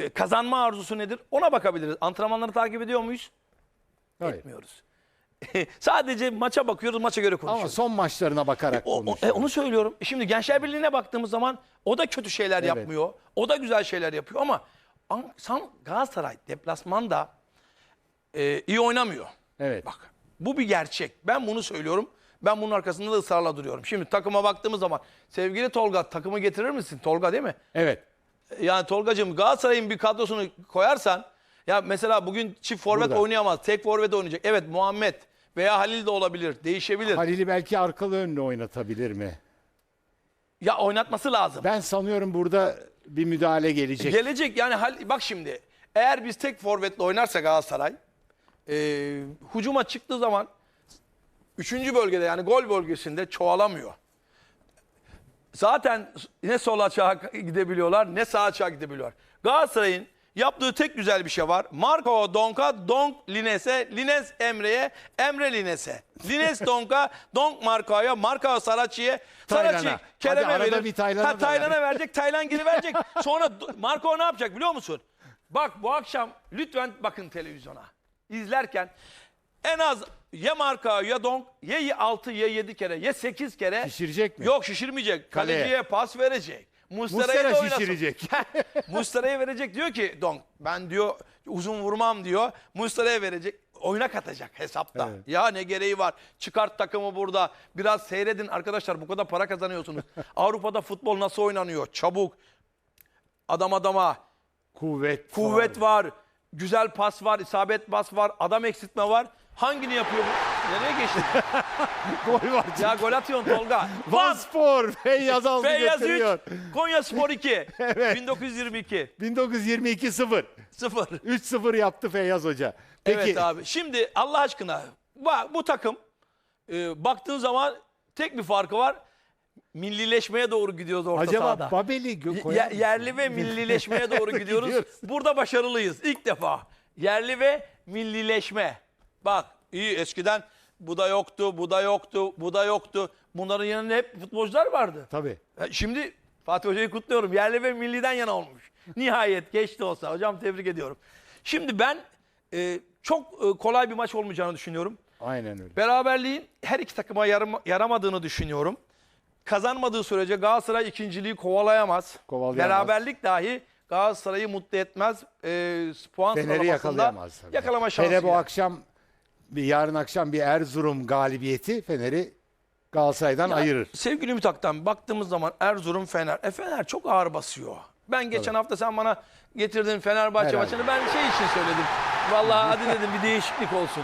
e, kazanma arzusu nedir? Ona bakabiliriz. Antrenmanları takip ediyor muyuz? Hayır. Etmiyoruz. Sadece maça bakıyoruz, maça göre Ama konuşuyoruz. son maçlarına bakarak O- o- konuşuyor. e, onu söylüyorum. Şimdi Gençler Birliği'ne baktığımız zaman o da kötü şeyler Evet. yapmıyor. O da güzel şeyler yapıyor ama An- San Galatasaray deplasmanda e, iyi oynamıyor. Evet. Bak bu bir gerçek. Ben bunu söylüyorum. Ben bunun arkasında da ısrarla duruyorum. Şimdi takıma baktığımız zaman sevgili Tolga takımı getirir misin? Tolga değil mi? Evet. Yani Tolgacığım Galatasaray'ın bir kadrosunu koyarsan ya mesela bugün çift forvet Burada. oynayamaz. Tek forvet oynayacak. Evet Muhammed veya Halil de olabilir. Değişebilir. Halil'i belki arkalı önlü oynatabilir mi? Ya oynatması lazım. Ben sanıyorum burada bir müdahale gelecek. Gelecek yani hal, bak şimdi eğer biz tek forvetle oynarsa Galatasaray e, hücuma çıktığı zaman 3. bölgede yani gol bölgesinde çoğalamıyor. Zaten ne sol açığa gidebiliyorlar ne sağ açığa gidebiliyorlar. Galatasaray'ın yaptığı tek güzel bir şey var. Marco Donka, Donk Lines'e, Lines Emre'ye, Emre Lines'e. Lines Donk'a, Donk Marco'ya, Marco Saracchi'ye. Saracchi Kerem'e verir. bir Taylan'a Ha, Taylan'a verecek, Taylan geri verecek. Sonra Marco ne yapacak biliyor musun? Bak bu akşam lütfen bakın televizyona. İzlerken en az ya Marka ya Donk ya 6 ya 7 kere ya 8 kere. Şişirecek mi? Yok şişirmeyecek. Kaleye. Kaleciye pas verecek. Muslera'yı Muslera da oynasın. şişirecek. Muslera'ya verecek diyor ki Donk ben diyor uzun vurmam diyor. Muslera'ya verecek. Oyuna katacak hesapta. Evet. Ya ne gereği var? Çıkart takımı burada. Biraz seyredin arkadaşlar bu kadar para kazanıyorsunuz. Avrupa'da futbol nasıl oynanıyor? Çabuk. Adam adama. Kuvvet. Kuvvet var. Güzel pas var. isabet pas var. Adam eksiltme var. Hangini yapıyor bu? Nereye geçti? Gol var. ya gol atıyorsun Tolga. Van Vanspor Feyyaz aldı Feyyaz 3, götürüyor. Konya Spor 2. Evet. 1922. 1922 0. 0. 3-0 yaptı Feyyaz Hoca. Peki Evet abi. Şimdi Allah aşkına bak bu takım e, baktığın zaman tek bir farkı var. Millileşmeye doğru gidiyoruz orta acaba sahada. Babel'i gö- Ye- koyar mısın? yerli ve millileşmeye doğru gidiyoruz. Gidiyoruz. Burada başarılıyız ilk defa. Yerli ve millileşme. Bak iyi eskiden bu da yoktu, bu da yoktu, bu da yoktu. Bunların yanında hep futbolcular vardı. Tabii. E, Şimdi Fatih Hoca'yı kutluyorum. Yerli ve milliden yana olmuş. Nihayet geçti olsa. Hocam tebrik ediyorum. Şimdi ben e, çok e, kolay bir maç olmayacağını düşünüyorum. Aynen öyle. Beraberliğin her iki takıma yarım- yaramadığını düşünüyorum. Kazanmadığı sürece Galatasaray ikinciliği kovalayamaz. Kovalayamaz. Beraberlik dahi Galatasaray'ı mutlu etmez. E, puan Fener'i yakalayamaz. tabii. Yakalama şansı. Hele bu akşam bir yarın akşam bir Erzurum galibiyeti Fener'i Galatasaray'dan Ya, ayırır. Sevgili Ümit Aktan baktığımız zaman Erzurum Fener. E Fener çok ağır basıyor. Ben geçen hafta sen bana getirdin Fenerbahçe Herhalde. maçını. Ben şey için söyledim. Vallahi hadi dedim bir değişiklik olsun.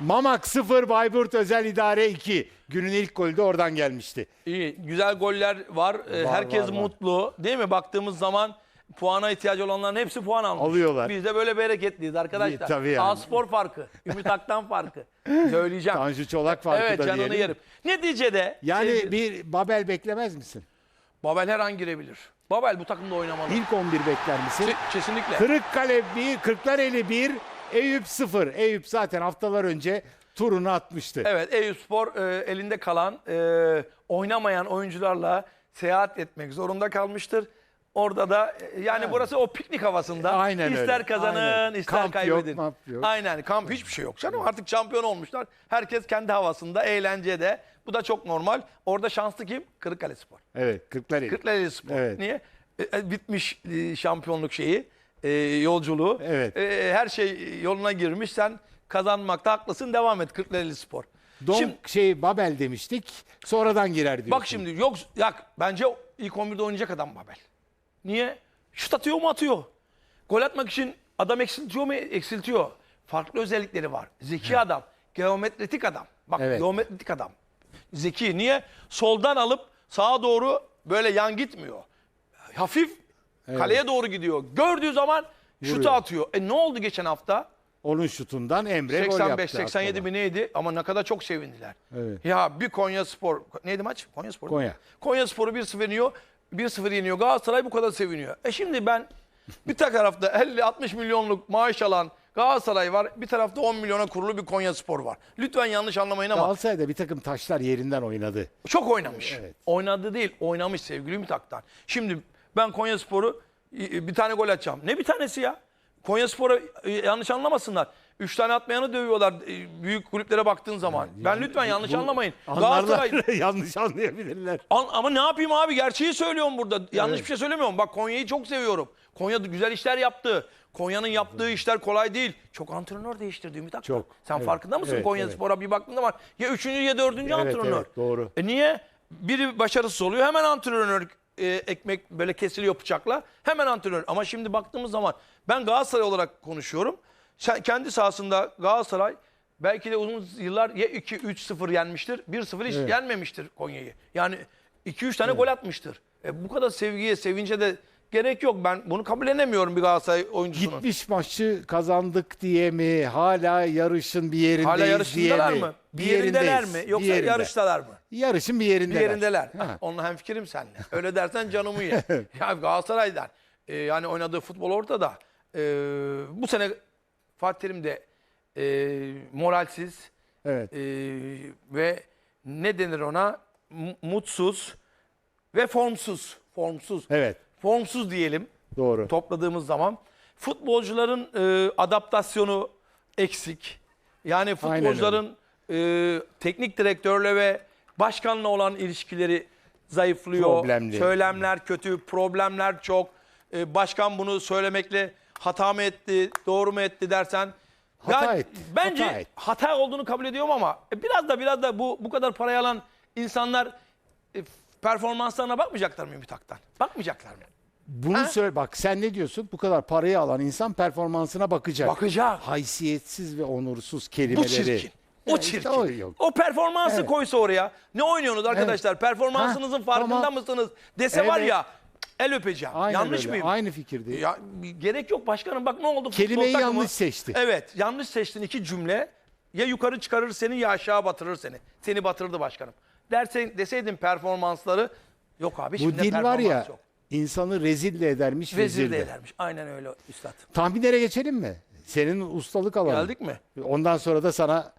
Mamak 0, Bayburt Özel İdare 2. Günün ilk golü de oradan gelmişti. İyi, güzel goller var. Ee, Var, Herkes var, var. mutlu. Değil mi? Baktığımız zaman puana ihtiyacı olanların hepsi puan almış. Alıyorlar. Biz de böyle bereketliyiz arkadaşlar. İyi, tabii yani. A-Spor farkı. Ümit Aktan farkı. Söyleyeceğim. Tanju Çolak farkı evet da canını diyelim. yerim. Neticede Yani sevgili- bir Babel beklemez misin? Babel her an girebilir. Babel bu takımda oynamalı. İlk 11 bekler misin? Ke- Kesinlikle. Kırıkkale 1, Kırklareli 1, Eyüp 0. Eyüp zaten haftalar önce turunu atmıştı. Evet Eyüpspor e, elinde kalan e, oynamayan oyuncularla seyahat etmek zorunda kalmıştır. Orada da e, yani burası o piknik havasında. Aynen ister öyle, kazanın, aynen. ister Kamp yok, kaybedin. mamp yok. Aynen kamp hiçbir şey yok canım. Artık şampiyon olmuşlar. Herkes kendi havasında, eğlencede. Bu da çok normal. Orada şanslı kim? Kırıkkale Spor. Evet, Kırklareli. Kırklareli Spor. Evet. Niye? E, e, bitmiş e, şampiyonluk şeyi, e, yolculuğu. Evet. E, her şey yoluna girmiş. Sen kazanmakta haklısın. Devam et Kırklareli Spor. Don Şimdi- şey Babel demiştik. Sonradan girer diyorsun. Bak şimdi yok yak bence ilk 11'de oynayacak adam Babel. Niye? Şut atıyor mu atıyor. Gol atmak için adam eksiltiyor mu eksiltiyor. Farklı özellikleri var. Zeki adam. Geometrik adam. Bak Evet. geometrik adam. Zeki. Niye? Soldan alıp sağa doğru böyle yan gitmiyor. Hafif kaleye doğru gidiyor. Gördüğü zaman şutu Vuruyor. atıyor. E ne oldu geçen hafta? Onun şutundan Emre gol yaptı. 85-87 Akbaba. mi neydi? Ama ne kadar çok sevindiler. Evet. Ya bir Konya Spor. Neydi maç? Konya Spor. Konya. Konya Spor'u 1-0 yeniyor. 1-0 yeniyor. Galatasaray bu kadar seviniyor. E şimdi ben bir tarafta 50-60 milyonluk maaş alan Galatasaray var. Bir tarafta 10 milyona kurulu bir Konya Spor var. Lütfen yanlış anlamayın ama Galatasaray'da bir takım taşlar yerinden oynadı. çok oynamış. Evet. Oynadı değil, oynamış sevgili Ümit Aktan. Şimdi ben Konya Spor'u bir tane gol atacağım. Ne bir tanesi ya? Konya Spor'a yanlış anlamasınlar. Üç tane atmayanı dövüyorlar büyük kulüplere baktığın zaman. ben lütfen yanlış Bu anlamayın. Galatasaray yanlış anlayabilirler. An- ama ne yapayım abi gerçeği söylüyorum burada. Yanlış bir şey söylemiyorum. Bak Konya'yı çok seviyorum. Konya güzel işler yaptı. Konya'nın yaptığı işler kolay değil. Çok antrenör değiştirdi Ümit Aktan. Çok, Sen evet, farkında mısın evet, Konya evet. Spor'a bir baktığın zaman ya üçüncü ya dördüncü Evet, antrenör. evet, doğru. E niye? Biri başarısız oluyor hemen antrenör e, ekmek böyle kesiliyor bıçakla. Hemen antrenör. Ama şimdi baktığımız zaman ben Galatasaray olarak konuşuyorum. Sen, kendi sahasında Galatasaray belki de uzun yıllar ya 2-3-0 yenmiştir. 1-0 hiç yenmemiştir Konya'yı. Yani 2-3 tane gol atmıştır. E, bu kadar sevgiye, sevince de gerek yok. Ben bunu kabullenemiyorum bir Galatasaray oyuncusunun. Gitmiş maçı kazandık diye mi? Hala yarışın bir yerindeyiz Hala diye yarışındalar mi? mı? Bir yerindeler mi? Yoksa bir yerinde. yarıştalar mı? Yarışın bir Bir yerindeler. yerindeler. Ha. Onunla hemfikirim seninle. Öyle dersen canımı ye. ya Galatasaray'dan. e, yani oynadığı futbol ortada. E, bu sene Fatih Terim de e, moralsiz Evet. e, ve ne denir ona? M- mutsuz ve formsuz. Formsuz. Evet. Formsuz diyelim Doğru. topladığımız zaman. Futbolcuların e, adaptasyonu eksik. Yani futbolcuların e, teknik direktörle ve başkanla olan ilişkileri zayıflıyor. Problemli. Söylemler kötü, problemler çok. E, başkan bunu söylemekle hata mı etti, doğru mu etti dersen. Hata Yani etti, Bence hata etti. hata olduğunu kabul ediyorum ama e, biraz da biraz da bu bu kadar parayı alan insanlar e, performanslarına bakmayacaklar mı Ümit Aktan? Bakmayacaklar mı? Bunu Ha? söyle bak sen ne diyorsun? Bu kadar parayı alan insan performansına bakacak. Bakacak. Haysiyetsiz ve onursuz Bu kelimeleri. çirkin. O işte çirkin. o o, yok. performansı Evet. koysa oraya. Ne oynuyorsunuz arkadaşlar? Performansınızın Ha, farkında tamam. mısınız? Dese var Evet. ya el öpeceğim. Aynen yanlış öyle, mıyım? Aynı fikirde. Ya gerek yok başkanım bak ne oldu? Futbol Kelimeyi takımı- yanlış seçti. Evet yanlış seçtin iki cümle. Ya yukarı çıkarır seni ya aşağı batırır seni. Seni batırdı başkanım. Dersen, deseydin performansları yok abi Bu şimdi dil var performans ya yok. İnsanı rezil de edermiş Vezir de de. edermiş. Aynen öyle üstad. Tahminlere geçelim mi? Senin ustalık alanın. Geldik mi? Ondan sonra da sana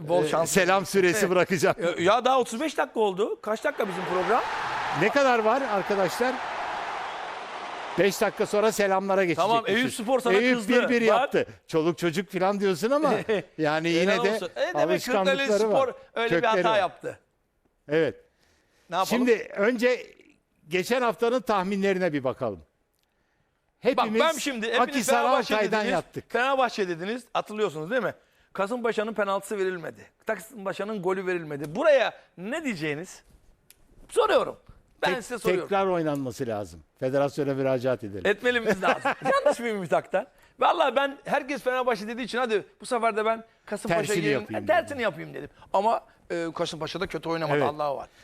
Bol e, şans. selam süresi Evet. bırakacağım. Ya- Ya daha 35 dakika oldu. Kaç dakika bizim program? Ne kadar var arkadaşlar? 5 dakika sonra selamlara geçecek. Tamam, Eyüp Spor sana Eyüp kızdı. bir bir Bak. yaptı. Çoluk çocuk falan diyorsun ama yani yine Helal de olsun. E demek Kırklareli alışkanlıkları Spor var. öyle bir Kökleri hata var. yaptı. Evet. Ne yapalım? Şimdi önce geçen haftanın tahminlerine bir bakalım. Bak Hepimiz ben şimdi hepiniz Akhisar Fenerbahçe Altay'dan dediniz. yattık. Fenerbahçe dediniz. Hatırlıyorsunuz değil mi? Kasımpaşa'nın penaltısı verilmedi. Kasımpaşa'nın golü verilmedi. Buraya ne diyeceğiniz? Soruyorum. Ben Tek- size soruyorum. tekrar oynanması lazım. Federasyona müracaat edelim. Etmelimiz lazım. Yanlış mıyım Mütak'tan? Vallahi ben herkes Fenerbahçe dediği için hadi bu sefer de ben Kasımpaşa Tersini gelin- yapayım e, tersini yapayım dedim. Ama e, Kasımpaşa da kötü oynamadı Evet. Allah'a var.